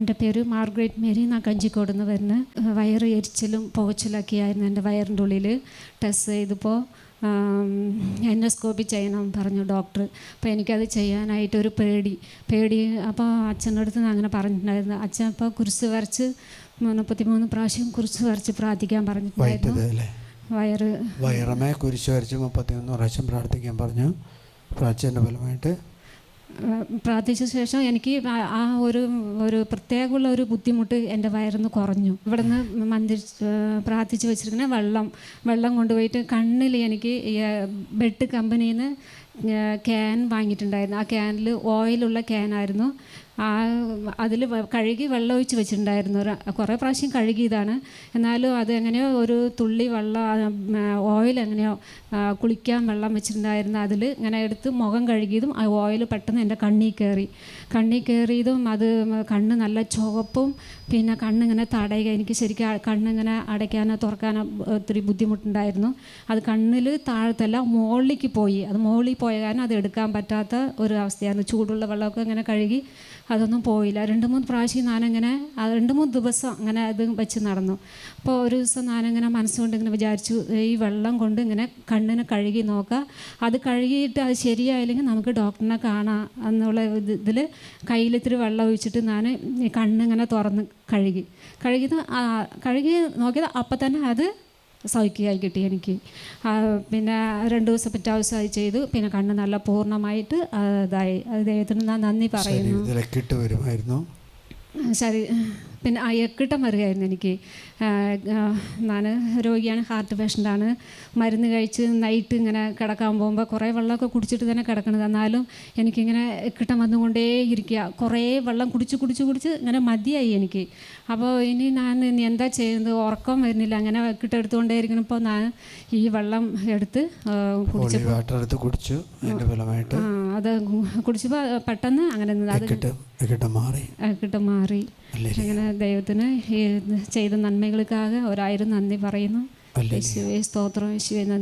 എന്റെ പേര് Margate Mary ഞാൻ കഞ്ചിക്കോട് നിന്ന് വരുന്നത് വയറ് എരിച്ചിലും പുകച്ചിലൊക്കെ ആയിരുന്നു എന്റെ വയറിന്റെ ഉള്ളിൽ ടെസ്റ്റ് ചെയ്തപ്പോൾ എൻഡോസ്കോപ്പി ചെയ്യണം പറഞ്ഞു ഡോക്ടർ. അപ്പോൾ എനിക്കത് ചെയ്യാനായിട്ട് ഒരു പേടി. പേടി അപ്പോൾ അച്ഛന്റെ അടുത്ത് നിന്ന് അങ്ങനെ പറഞ്ഞിട്ടുണ്ടായിരുന്നു. അച്ഛൻ അപ്പോൾ കുരിശ് വരച്ച് മുപ്പത്തിമൂന്ന് പ്രാവശ്യം കുരിശ് വരച്ച് പ്രാർത്ഥിക്കാൻ പറഞ്ഞിട്ടുണ്ടായിരുന്നു. വയറ് വയറമേ കുരിശ് വരച്ച് മുപ്പത്തിയൊന്ന് പ്രാവശ്യം പ്രാർത്ഥിക്കാൻ പറഞ്ഞു. പ്രാർത്ഥിച്ചതിന്റെ ഫലമായിട്ട് പ്രാർത്ഥിച്ച ശേഷം എനിക്ക് ആ- ഒരു ഒരു പ്രത്യേകമുള്ള ഒരു ബുദ്ധിമുട്ട് എന്റെ വയറിന്ന് കുറഞ്ഞു. ഇവിടുന്ന് മന്ദിർ പ്രാർത്ഥിച്ച് വെച്ചിരിക്കുന്ന വെള്ളം വെള്ളം കൊണ്ടുപോയിട്ട് കണ്ണിൽ എനിക്ക് ബെഡ് കമ്പനിയിൽ നിന്ന് ക്യാൻ വാങ്ങിയിട്ടുണ്ടായിരുന്നു. ആ ക്യാനിൽ ഓയിലുള്ള ക്യാനായിരുന്നു ആ അതിൽ കഴുകി വെള്ളം ഒഴിച്ച് വെച്ചിട്ടുണ്ടായിരുന്നു കുറേ പ്രാവശ്യം കഴുകിയതാണ്. എന്നാലും അത് എങ്ങനെയോ ഒരു തുള്ളി വെള്ളം ഓയിൽ എങ്ങനെയോ കുളിക്കാൻ വെള്ളം വെച്ചിട്ടുണ്ടായിരുന്നു. അതിൽ ഇങ്ങനെ എടുത്ത് മുഖം കഴുകിയതും ആ ഓയിൽ പെട്ടെന്ന് എന്റെ കണ്ണിൽ കയറി കണ്ണിൽ കയറിയതും അത് കണ്ണ് നല്ല ചുവപ്പും പിന്നെ കണ്ണിങ്ങനെ തടയുക എനിക്ക് ശരിക്കും കണ്ണിങ്ങനെ അടയ്ക്കാനോ തുറക്കാനോ ഒത്തിരി ബുദ്ധിമുട്ടുണ്ടായിരുന്നു. അത് കണ്ണിൽ താഴത്തല്ല മുകളിലേക്ക് പോയി. അത് മുകളിൽ പോയ കാരണം അത് എടുക്കാൻ പറ്റാത്ത ഒരു അവസ്ഥയായിരുന്നു. ചൂടുള്ള വെള്ളമൊക്കെ ഇങ്ങനെ കഴുകി അതൊന്നും പോയില്ല. രണ്ട് മൂന്ന് പ്രാവശ്യം ഞാനിങ്ങനെ രണ്ട് മൂന്ന് ദിവസം അങ്ങനെ അത് വെച്ച് നടന്നു. അപ്പോൾ ഒരു ദിവസം ഞാനിങ്ങനെ മനസ്സുകൊണ്ട് ഇങ്ങനെ വിചാരിച്ചു ഈ വെള്ളം കൊണ്ട് ഇങ്ങനെ കണ്ണിനെ കഴുകി നോക്കുക അത് കഴുകിയിട്ട് അത് ശരിയായില്ലെങ്കിൽ നമുക്ക് ഡോക്ടറിനെ കാണാം എന്നുള്ള ഇതിൽ കയ്യിലിത്തിരി വെള്ളം ഒഴിച്ചിട്ട് ഞാൻ കണ്ണിങ്ങനെ തുറന്ന് കഴുകി. കഴുകിയത് കഴുകി നോക്കിയത് അപ്പം തന്നെ അത് സൗഖ്യമായി കിട്ടി എനിക്ക്. പിന്നെ രണ്ട് ദിവസം പിറ്റാവശ്യമായി ചെയ്തു. പിന്നെ കണ്ണ് നല്ല പൂർണമായിട്ട് ഇതായി. ദൈവത്തിന് ഞാൻ നന്ദി പറയുന്നു. ശരി. പിന്നെ ആ എക്കിട്ടം വരികയായിരുന്നു എനിക്ക്. ഞാൻ രോഗിയാണ് ഹാർട്ട് പേഷ്യന്റാണ് മരുന്ന് കഴിച്ച് നൈറ്റ് ഇങ്ങനെ കിടക്കാൻ പോകുമ്പോൾ കുറേ വെള്ളമൊക്കെ കുടിച്ചിട്ട് തന്നെ കിടക്കണത്. എന്നാലും എനിക്കിങ്ങനെ എക്കിട്ടം വന്നുകൊണ്ടേ ഇരിക്കുക. കുറേ വെള്ളം കുടിച്ച് കുടിച്ച് കുടിച്ച് ഇങ്ങനെ മതിയായി എനിക്ക്. അപ്പോൾ ഇനി ഞാൻ ഇനി എന്താ ചെയ്യുന്നത്? ഉറക്കം വരുന്നില്ല. അങ്ങനെ എക്കിട്ട് എടുത്തുകൊണ്ടേ ഇരിക്കണപ്പോൾ ഞാൻ ഈ വെള്ളം എടുത്ത് വാട്ടർ കുടിച്ചു. അതിന്റെ ഫലമായിട്ട് ആ, അത് കുടിച്ചപ്പോൾ പെട്ടെന്ന് അങ്ങനെ അത് മാറി. മാറി. അങ്ങനെ ദൈവത്തിന് ചെയ്ത നന്മകൾക്കാകെ ഒരായിരം നന്ദി പറയുന്നു. യേശുവേ സ്തോത്രം യേശുവേ നന്ദി.